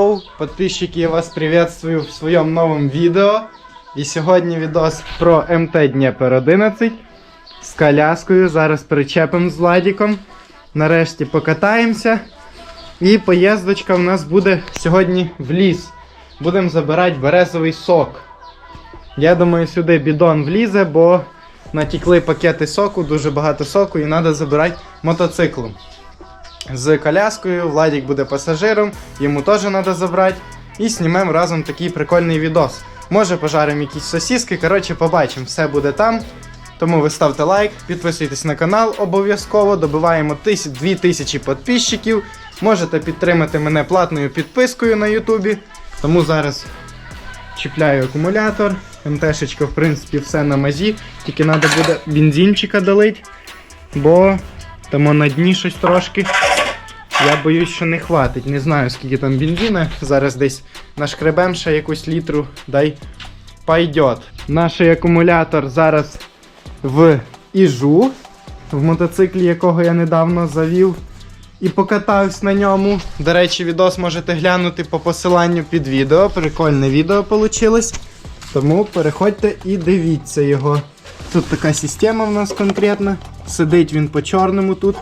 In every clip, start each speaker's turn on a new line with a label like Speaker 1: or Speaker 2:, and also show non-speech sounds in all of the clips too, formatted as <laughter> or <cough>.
Speaker 1: Йоу, подписчики, я вас приветствую в своєму новому відео. І сьогодні відос про МТ Дніпер 11 з коляскою. Зараз причепимо з Владіком. Нарешті покатаємося. І поїздочка в нас буде сьогодні в ліс. Будемо забирати березовий сок. Я думаю, сюди бідон влізе, бо натікли пакети соку, дуже багато соку, і треба забирати мотоциклом. З коляскою Владік буде пасажиром, йому теж треба забрати. І знімемо разом такий прикольний відос. Може пожаримо якісь сосіски, коротше, побачимо, все буде там. Тому ви ставте лайк, підписуйтесь на канал обов'язково, добиваємо 2000 підписчиків. Можете підтримати мене платною підпискою на Ютубі. Тому зараз чіпляю акумулятор. МТшечка, в принципі, все на мазі. Тільки треба буде бензинчика долити, бо там на дні щось трошки. Я боюсь, що не хватить. Не знаю, скільки там бензина. Зараз десь нашкребем ще якусь літру, дай пойдет. Наш акумулятор зараз в Іжу, в мотоциклі, якого я недавно завів. І покатався на ньому. До речі, відос можете глянути по посиланню під відео. Прикольне відео вийшло. Тому переходьте і дивіться його. Тут така система в нас конкретна. Сидить він по чорному тут.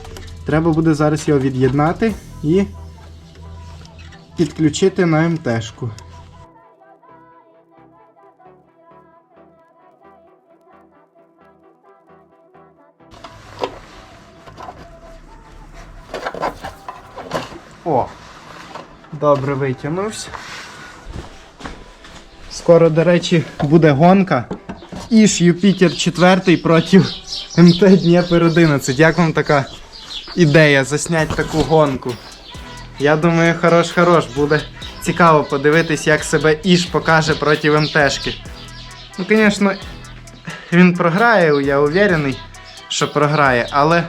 Speaker 1: Треба буде зараз його від'єднати і підключити на МТшку. О! Добре витягнувся. Скоро, до речі, буде гонка. Іж Юпітер 4 проти МТ Дніпер 11. Як вам така ідея засняти таку гонку? Я думаю, хорош-хорош, буде цікаво подивитись, як себе Іж покаже проти МТшки. Ну, звісно, він програє, я уверений, що програє, але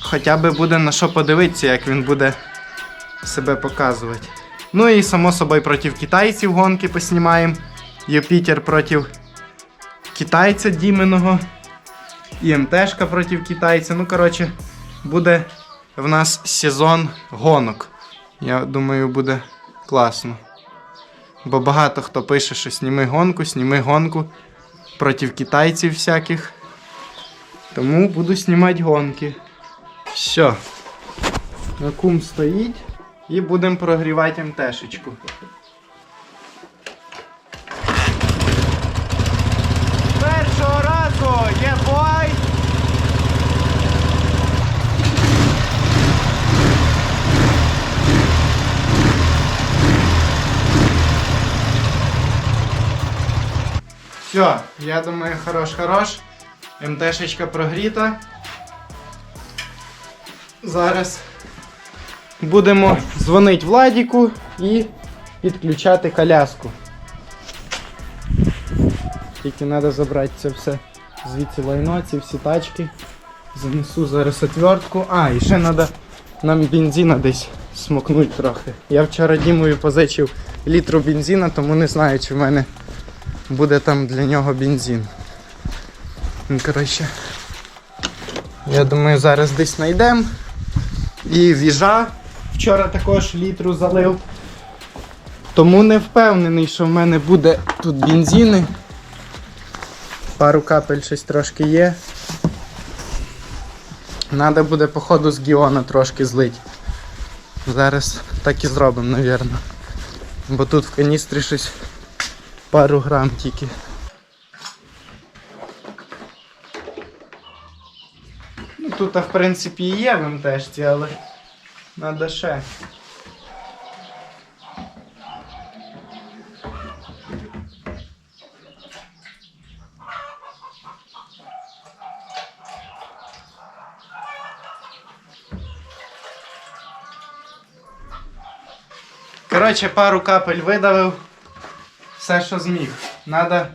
Speaker 1: хоча б буде на що подивитися, як він буде себе показувати. Ну і само собою проти китайців гонки поснімаємо. Юпітер проти китайця Діменого. І МТшка проти китайця. Ну, коротше, буде в нас сезон гонок. Я думаю, буде класно. Бо багато хто пише, що сніми гонку, сніми гонку проти китайців всяких. Тому буду знімати гонки. Все. Акум стоїть. І будемо прогрівати МТшечку. Все, я думаю, хорош-хорош. МТшечка прогріта. Зараз будемо дзвонити Владіку і підключати коляску. Тільки треба забрати це все звідси лайно, ці всі тачки. Занесу зараз отвертку. А, і ще треба нам бензина десь смокнути трохи. Я вчора Дімою позичив літру бензина, тому не знаю, чи в мене буде там для нього бензин. Ну, коротше, я думаю, зараз десь знайдемо. І віжа вчора також літру залив. Тому не впевнений, що в мене буде тут бензини. Пару капель щось трошки є. Надо буде, походу, з Гіона трошки злить. Зараз так і зробимо, напевно. Бо тут в каністрі щось пару грам тільки. Ну тут, в принципі, і є в МТшці, але надо ще. Коротше, пару капель видавив. Все, що зміг. Надо,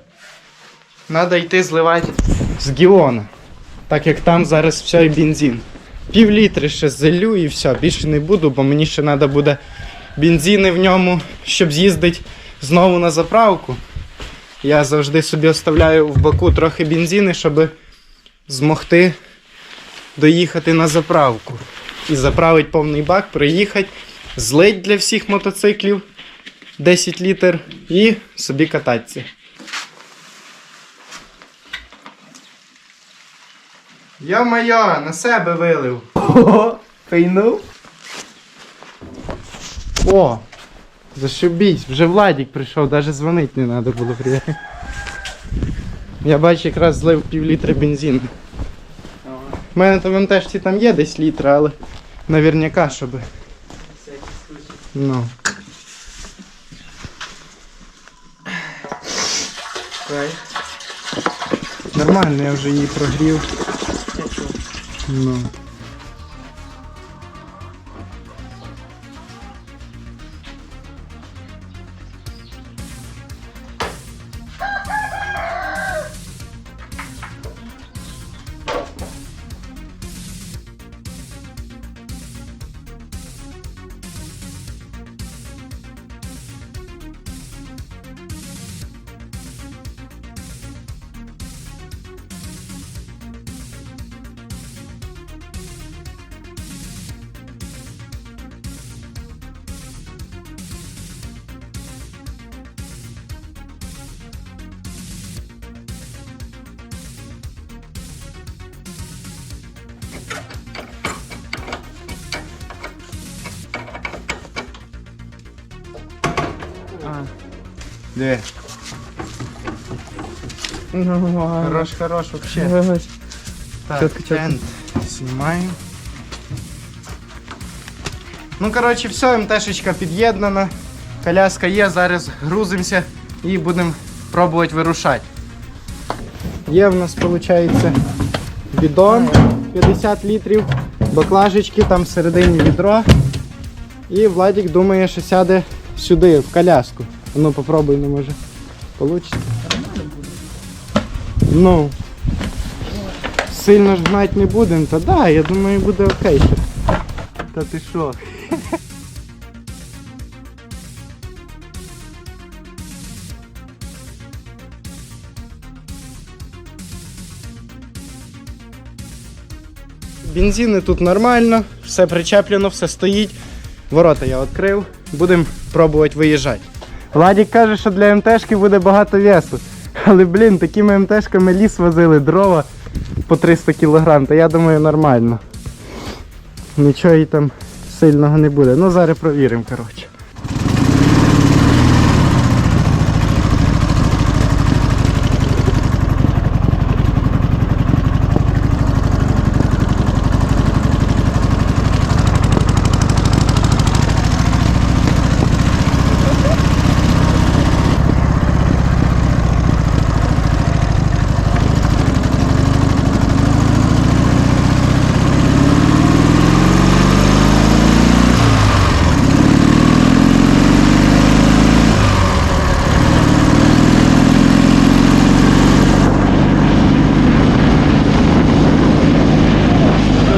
Speaker 1: надо йти зливати з Гіона. Так як там зараз все і бензин. Пів літри ще залю і все, більше не буду, бо мені ще треба буде бензини в ньому, щоб з'їздити знову на заправку. Я завжди собі оставляю в баку трохи бензини, щоб змогти доїхати на заправку. І заправити повний бак, приїхати злить для всіх мотоциклів 10 літр і собі кататися. Йо-моє, на себе вилив. О, пейнув. О, зашибісь, вже Владік прийшов, навіть дзвонити не треба було приїхати. Я бачу, якраз злив пів літра бензину. У мене там в МТшці там є десь літра, але наверняка, щоб. Ну. Нормально, я вже її прогрів. Ну. Де? Хорош, хорош, вообще. Так,
Speaker 2: Чётко, чётко.
Speaker 1: тент знімаємо. Ну, коротше, все, МТшечка під'єднана. Коляска є, зараз грузимося і будемо пробувати вирушати. Є в нас, виходить, бідон 50 літрів, баклажечки, там всередині відро. І Владик думає, що сяде сюди, в коляску. Ну, попробуй, не може. Получиться. Ну. Сильно ж гнать не будемо, та да, я думаю, буде окей. ще. Та ти що? Бензини тут нормально, все причеплено, все стоїть. Ворота я відкрив, будемо пробувати виїжджати. Владик каже, що для МТшки буде багато весу. Але, блін, такими МТшками ліс возили дрова по 300 кг, та я думаю нормально. Нічого їй там сильного не буде. Ну зараз провіримо, коротше.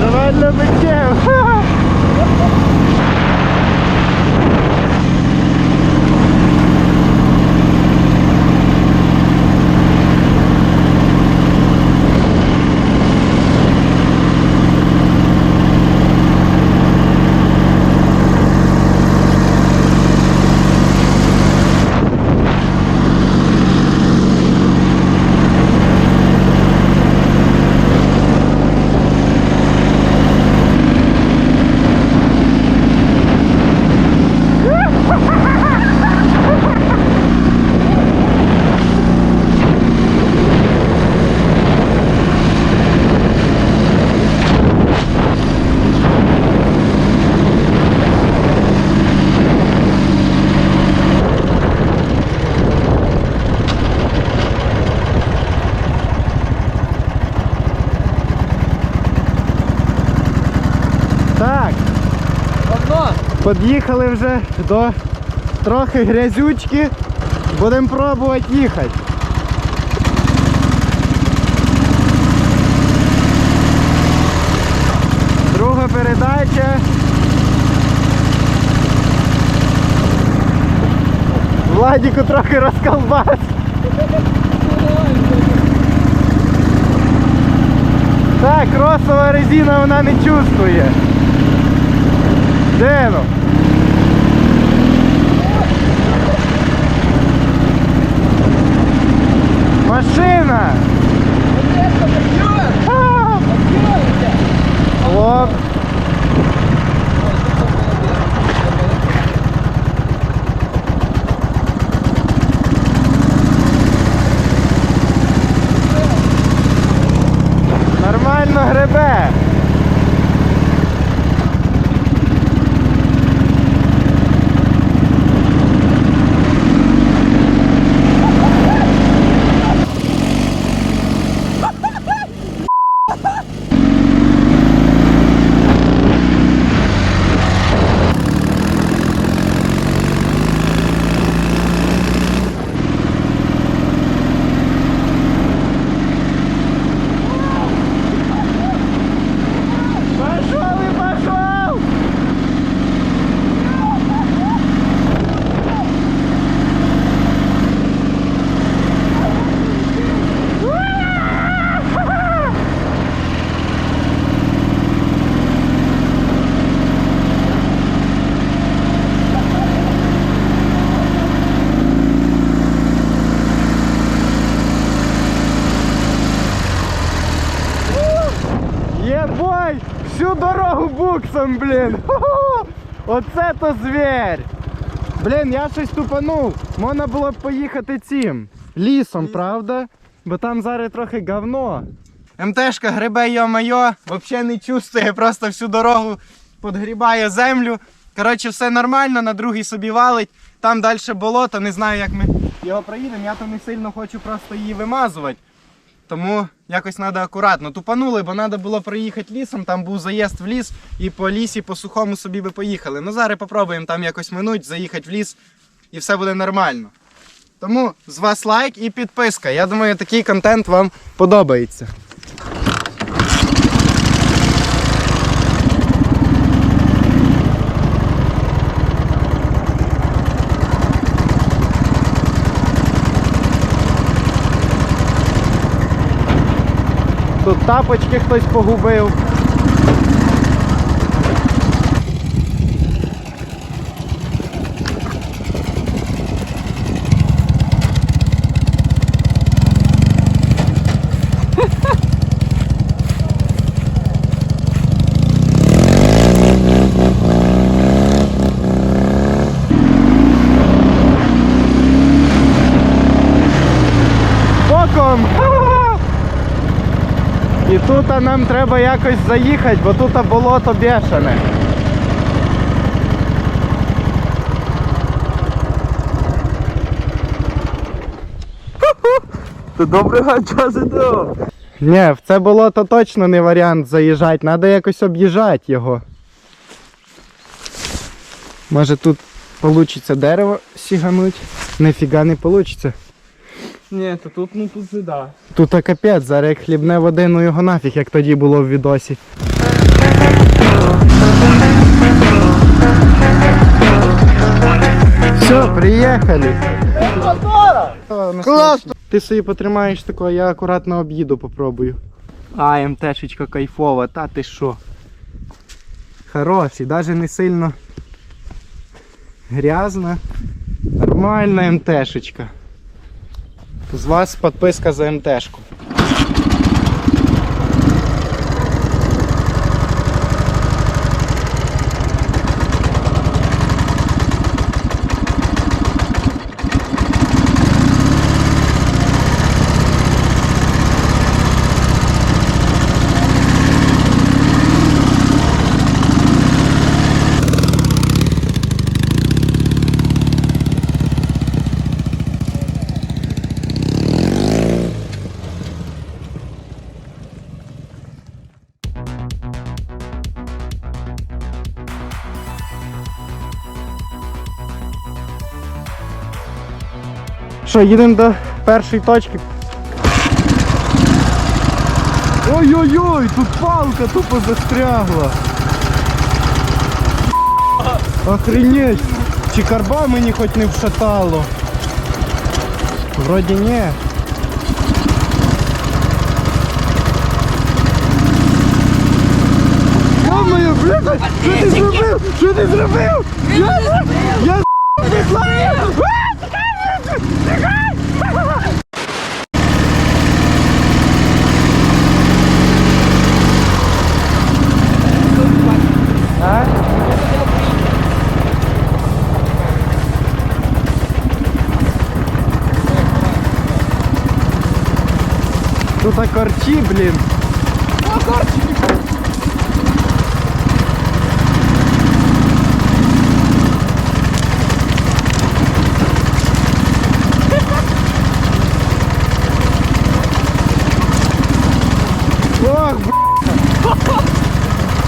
Speaker 1: Нормально миттєв. Так,
Speaker 2: Одно.
Speaker 1: Під'їхали вже до трохи грязючки. Будемо пробувати їхати. Друга передача. Владіку трохи розколбас. Так, кросова резина вона не чувствує. Де воно? Машина! Люксом, блін. <laughs> Оце то звір. Блін, я щось тупанув. Можна було б поїхати цим. Лісом, правда? Бо там зараз трохи говно. МТшка грибе йо-майо, взагалі не чувствує, просто всю дорогу подгрібає землю. Коротше, все нормально, на другий собі валить. Там далі болото, не знаю, як ми його проїдемо. Я то не сильно хочу просто її вимазувати. Тому якось треба акуратно. Тупанули, бо треба було проїхати лісом, там був заїзд в ліс, і по лісі, по сухому собі би поїхали. Ну зараз попробуємо там якось минуть, заїхати в ліс, і все буде нормально. Тому з вас лайк і підписка. Я думаю, такий контент вам подобається. Тут тапочки хтось погубив. Боком! І тут нам треба якось заїхати, бо тут болото бешене.
Speaker 2: Ти доброго часу до.
Speaker 1: Ні, в це болото точно не варіант заїжджати, треба якось об'їжджати його. Може тут вийде дерево сігануть? Нифіга не вийде.
Speaker 2: Ні, то тут, ну тут да.
Speaker 1: Тут а капець, зараз як хлібне води, ну його нафіг, як тоді було в відосі. Все, приїхали. Класно! Ти собі потримаєш тако, я акуратно об'їду попробую. А, МТшечка кайфова, та ти що? Хороший, навіть не сильно грязна. Нормальна МТшечка. З вас підписка за МТшку. Що, їдемо до першої точки. Ой-ой-ой, тут палка тупо застрягла. Охренеть! Чи карба мені хоч не вшатало? Вроді ні. Йо-моє, блядь, що ти зробив? Що ти зробив? Я, я, я, Тут корчі, блін. Ох, б***.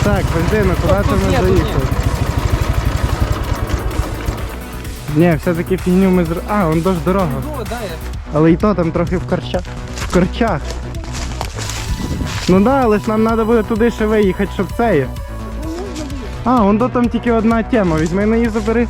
Speaker 1: Так, ну куди ти ми заїхали? Ні, все-таки фігню ми зр... А, вон дощ дорога.
Speaker 2: О, да, я.
Speaker 1: Але і то там трохи в корчах. В корчах. Ну да, але ж нам треба буде туди ще виїхати, щоб це є. А, вон до там тільки одна тема. Візьми її забери.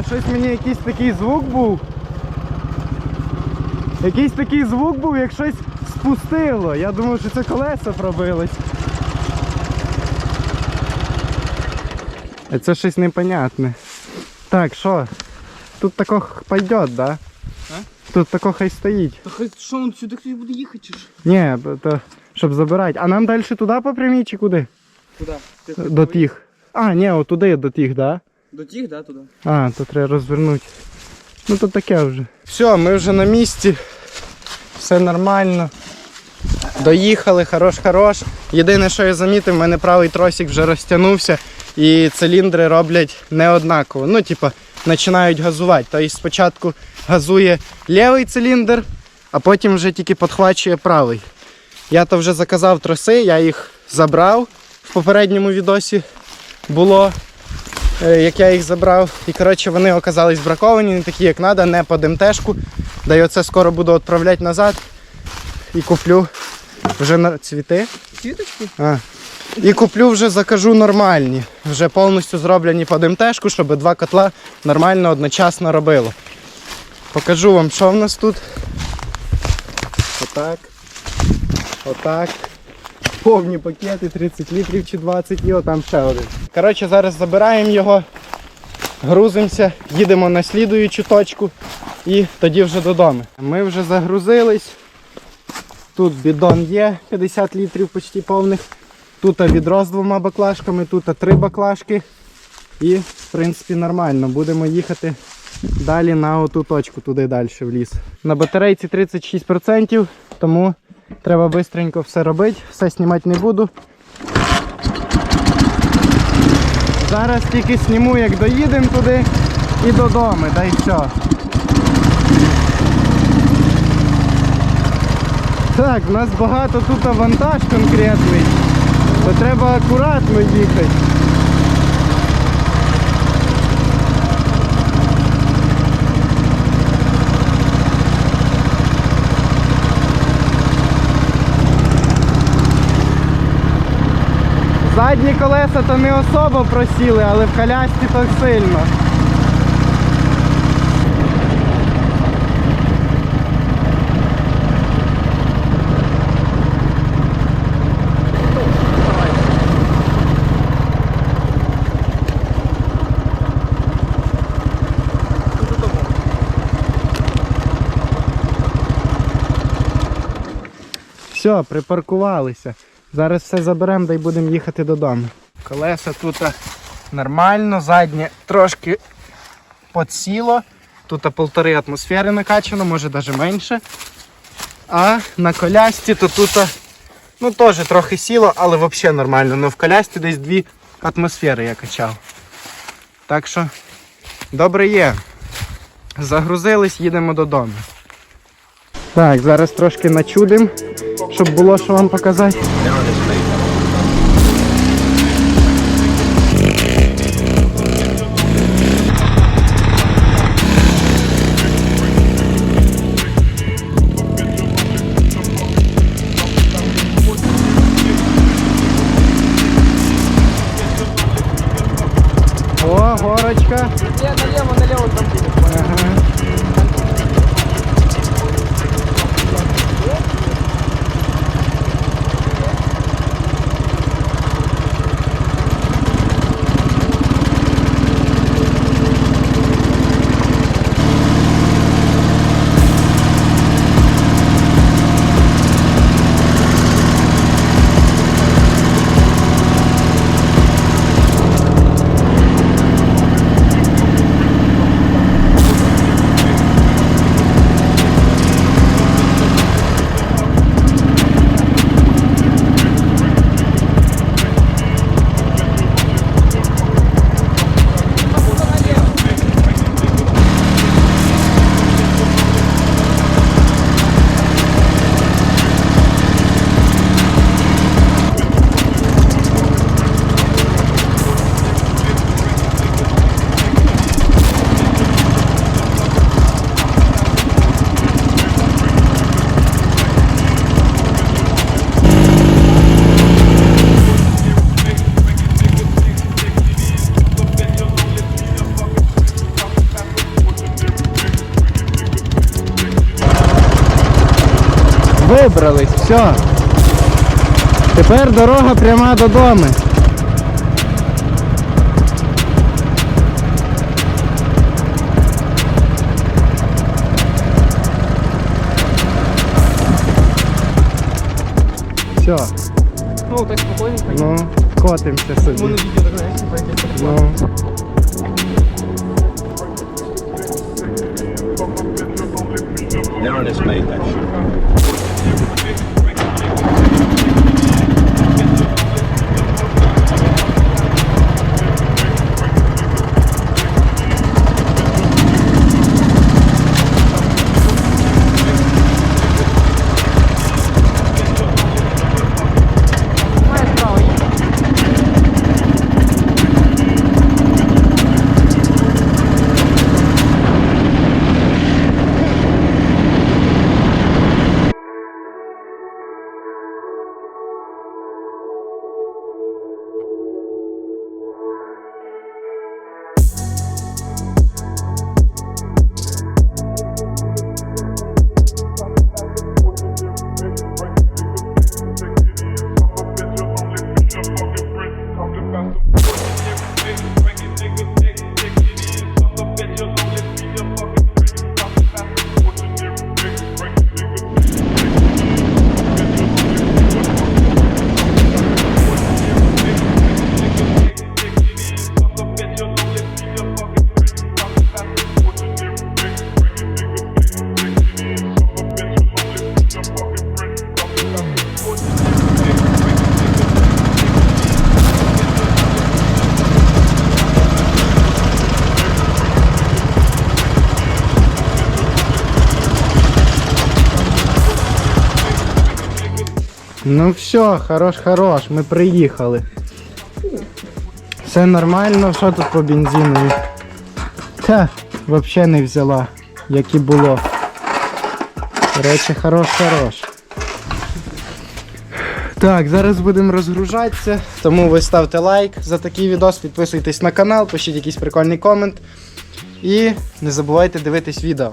Speaker 1: Все, щось мені якийсь такий звук був. Якийсь такий звук був, як щось спустило. Я думав, що це колеса пробилось. Це щось непонятне. Так, що? Тут тако пойдет, да?
Speaker 2: А?
Speaker 1: Тут тако хай стоїть.
Speaker 2: Та хай що он сюди хтось буде їхати чи ж?
Speaker 1: Ні, то, щоб забирати. А нам далі туди по прямій чи куди?
Speaker 2: Куди?
Speaker 1: До тих. А, ні, отуди до тих, да?
Speaker 2: До тих, да, туди?
Speaker 1: А, то треба розвернути. Ну то таке вже. Все, ми вже на місці. Все нормально. Доїхали, хорош-хорош. Єдине, що я замітив, в мене правий тросик вже розтягнувся і циліндри роблять не однаково. Ну, типа, починають газувати. Тобто спочатку газує лівий циліндр, а потім вже тільки підхвачує правий. Я то вже заказав троси, я їх забрав в попередньому відосі. Було як я їх забрав. І коротше вони оказались браковані, не такі, як треба, не по ДМТшку. Да й оце скоро буду відправляти назад. І куплю вже на цвіти.
Speaker 2: Світочку?
Speaker 1: А. І куплю вже закажу нормальні. Вже повністю зроблені по ДМТшку, щоб два котла нормально одночасно робило. Покажу вам, що в нас тут. Отак. Отак. Повні пакети 30 літрів чи 20 і отам ще один. Коротше, зараз забираємо його, грузимося, їдемо на слідуючу точку і тоді вже додому. Ми вже загрузились. Тут бідон є 50 літрів почти повних. Тут відро з двома баклажками, тут три баклажки. І в принципі нормально. Будемо їхати далі на оту точку, туди далі в ліс. На батарейці 36%, тому треба швидко все робити, все знімати не буду. Зараз тільки зніму, як доїдемо туди і додому, та й все. Так, в нас багато тут вантаж конкретний, то треба акуратно їхати. Задні колеса то не особо просіли, але в колясці то сильно. Все, припаркувалися. Зараз все заберемо да й будемо їхати додому. Колеса тут нормально, заднє трошки подсіло. Тут полтори атмосфери накачано, може навіть менше. А на колясці то тут ну, теж трохи сіло, але взагалі нормально. Ну в колясці десь дві атмосфери я качав. Так що добре є. Загрузились, їдемо додому. Так, зараз трошки начудимо, щоб було що вам показати. О, горочка.
Speaker 2: Ні, наліво, наліво там буде.
Speaker 1: Ага. Все. Тепер дорога пряма додому. Все,
Speaker 2: Ну, так спокойненько.
Speaker 1: ну, котимося
Speaker 2: Воно
Speaker 1: собі.
Speaker 2: таке.
Speaker 1: Ну.
Speaker 3: Darren has made that shit.
Speaker 2: Thank you.
Speaker 1: Ну все, хорош, хорош, ми приїхали. Все нормально, що тут по бензину? Та, взагалі не взяла, як і було. Короче, хорош, хорош. Так, зараз будемо розгружатися, тому ви ставте лайк за такий відос, підписуйтесь на канал, пишіть якийсь прикольний комент. І не забувайте дивитись відео.